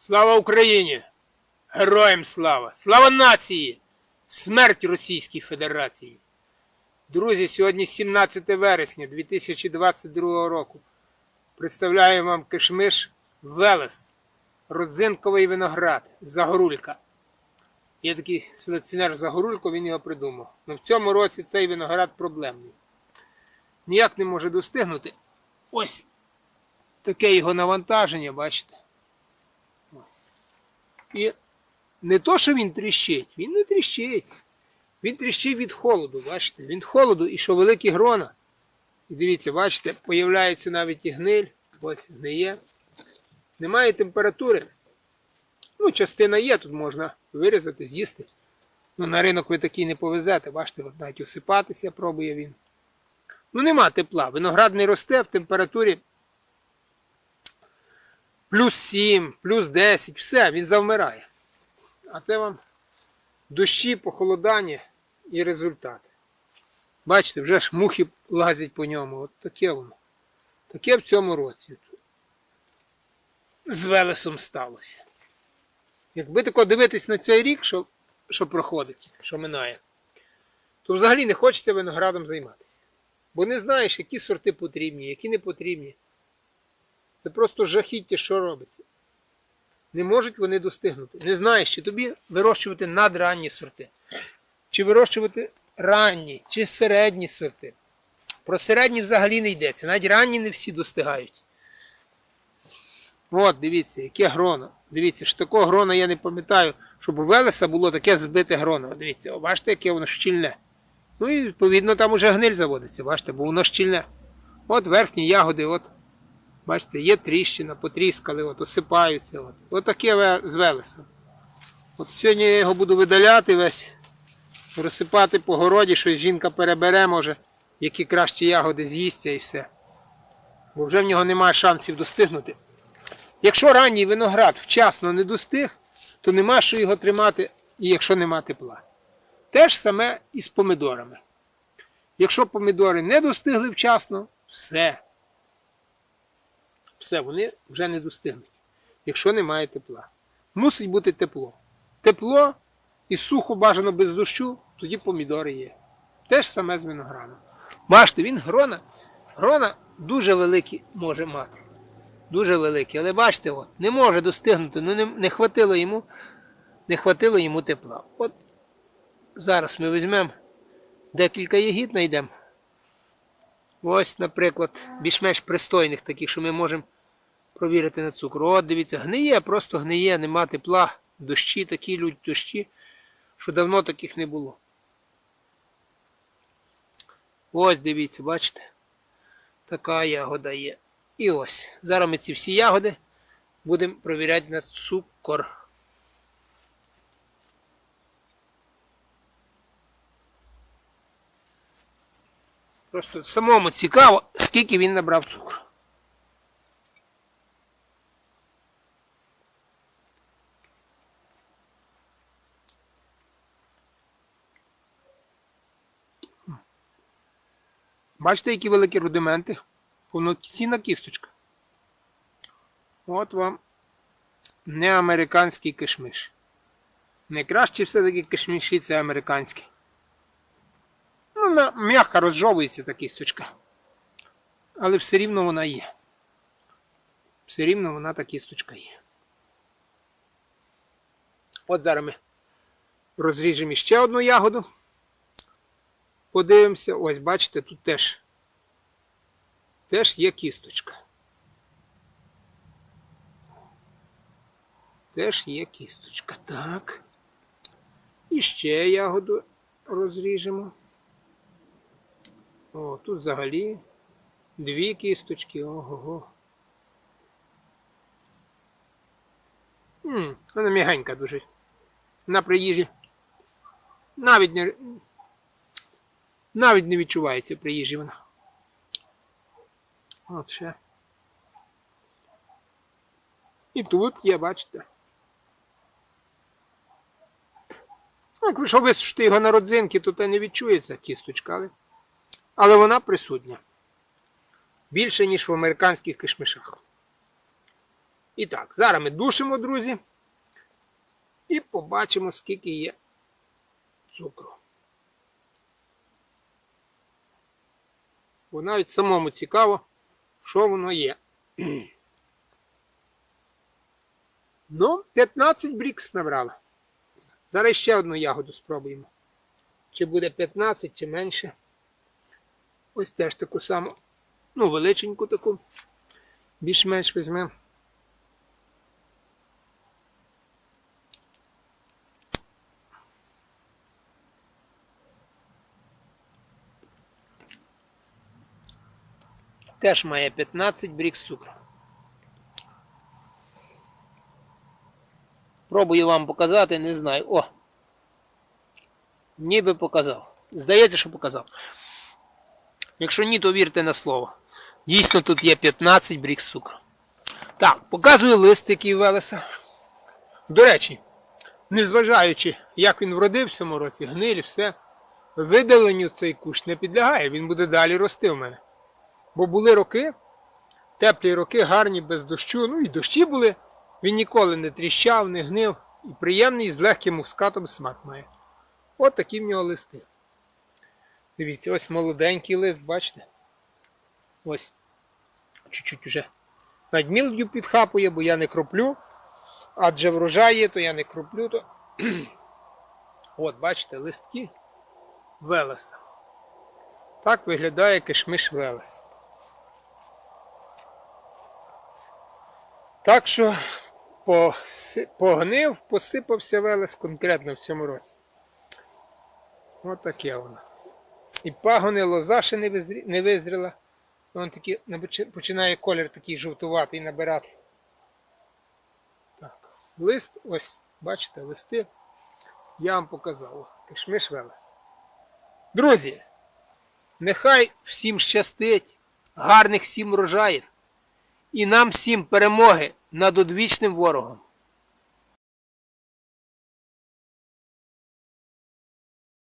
Слава Україні! Героям слава! Слава нації! Смерть Російській Федерації! Друзі, сьогодні 17 вересня 2022 року. Представляю вам кишмиш Велес, родзинковий виноград, Загорулька. Є такий селекціонер Загорулько, він його придумав. Але в цьому році цей виноград проблемний. Ніяк не може достигнути. Ось таке його навантаження, бачите? Ось. І не то, що він тріщить, він не тріщить. Він тріщить від холоду, бачите? Від холоду і що великі грона. І дивіться, бачите, появляється навіть і гниль. Ось гниє. Немає температури. Ну, частина є, тут можна вирізати, з'їсти. Ну, на ринок ви такий не повезете, бачите, навіть осипатися пробує він. Ну, нема тепла. Виноград не росте в температурі плюс 7, плюс 10, все, він завмирає. А це вам дощі, похолодання і результат. Бачите, вже ж мухи лазять по ньому. От таке воно. Таке в цьому році. З Велесом сталося. Якби тако дивитись на цей рік, що, що проходить, що минає, то взагалі не хочеться виноградом займатися. Бо не знаєш, які сорти потрібні, які не потрібні. Це просто жахіття, що робиться. Не можуть вони достигнути. Не знаєш, чи тобі вирощувати надранні сорти, чи вирощувати ранні, чи середні сорти. Про середні взагалі не йдеться. Навіть ранні не всі достигають. От, дивіться, яке гроно. Дивіться, ж такого грона я не пам'ятаю, щоб у Велеса було таке збите гроно. Дивіться, бачите, яке воно щільне. Ну і відповідно там уже гниль заводиться, бачите, бо воно щільне. От верхні ягоди, от. Бачите, є тріщина, потріскали, от, осипаються. От. От таке ве- з Велесом. От сьогодні я його буду видаляти весь, розсипати по городі, щось жінка перебере, може, які кращі ягоди з'їсться і все. Бо вже в нього немає шансів достигнути. Якщо ранній виноград вчасно не достиг, то нема що його тримати, і якщо нема тепла. Те ж саме і з помидорами. Якщо помидори не достигли вчасно, все. Все, вони вже не достигнуть, якщо немає тепла. Мусить бути тепло. Тепло і сухо бажано без дощу, тоді помідори є. Те ж саме з виноградом. Бачите, він грона, грона дуже великі може мати. Дуже великі. Але бачите, от, не може достигнути, ну не, не хватило йому, не хватило йому тепла. От зараз ми візьмемо декілька ягід знайдемо. Ось, наприклад, більш-менш пристойних таких, що ми можемо провірити на цукор. От, дивіться, гниє, просто гниє, нема тепла, дощі, такі лють дощі, що давно таких не було. Ось дивіться, бачите? Така ягода є. І ось. Зараз ми ці всі ягоди будемо провіряти на цукор. Просто самому цікаво, скільки він набрав цукру. Бачите, які великі рудименти? Повноцінна кісточка. От вам не американський кишмиш. Найкраще все-таки кишмиші це американські. Вона м'яко розжовується та кісточка. Але все рівно вона є. Все рівно вона та кісточка є. От зараз ми розріжемо ще одну ягоду. Подивимося, ось бачите, тут теж, теж є кісточка. Теж є кісточка. Так. І ще ягоду розріжемо. О, тут взагалі дві кісточки. Ого-го. Вона м'ягенька дуже. На приїжджі. Навіть не, навіть не відчувається при вона. От ще. І тут є, бачите. Ну, Якщо висушити його на родзинки, то це не відчується кісточка, але, але вона присутня. Більше, ніж в американських кишмишах. І так, зараз ми душимо, друзі. І побачимо, скільки є цукру. Бо навіть самому цікаво, що воно є. Ну, 15 брікс набрала. Зараз ще одну ягоду спробуємо. Чи буде 15, чи менше. Ось теж таку саму, ну, величеньку таку. Більш-менш візьмемо. Теж має 15 брікс цукру. Пробую вам показати, не знаю. О! Ніби показав. Здається, що показав. Якщо ні, то вірте на слово. Дійсно, тут є 15 брікс цукру. Так, показую лист, який Велеса. До речі, незважаючи, як він вродив в цьому році, гниль, все, видаленню цей кущ не підлягає, він буде далі рости в мене. Бо були роки, теплі роки, гарні, без дощу. Ну і дощі були. Він ніколи не тріщав, не гнив. І приємний з легким мускатом смак має. От такі в нього листи. Дивіться, ось молоденький лист, бачите? Ось. Чуть-чуть уже навіть мілдю підхапує, бо я не кроплю. Адже врожай є, то я не кроплю, то. От, бачите, листки Велеса. Так виглядає кишмиш Велес. Так що погнив, посипався Велес конкретно в цьому році. От таке воно. І пагони лоза ще не, визрі... не визріла. Вон такі починає колір такий жовтуватий набирати. Так. Лист, ось, бачите, листи. Я вам показав. Кишмиш Велес. Друзі, нехай всім щастить, гарних всім врожаїв і нам всім перемоги над одвічним ворогом.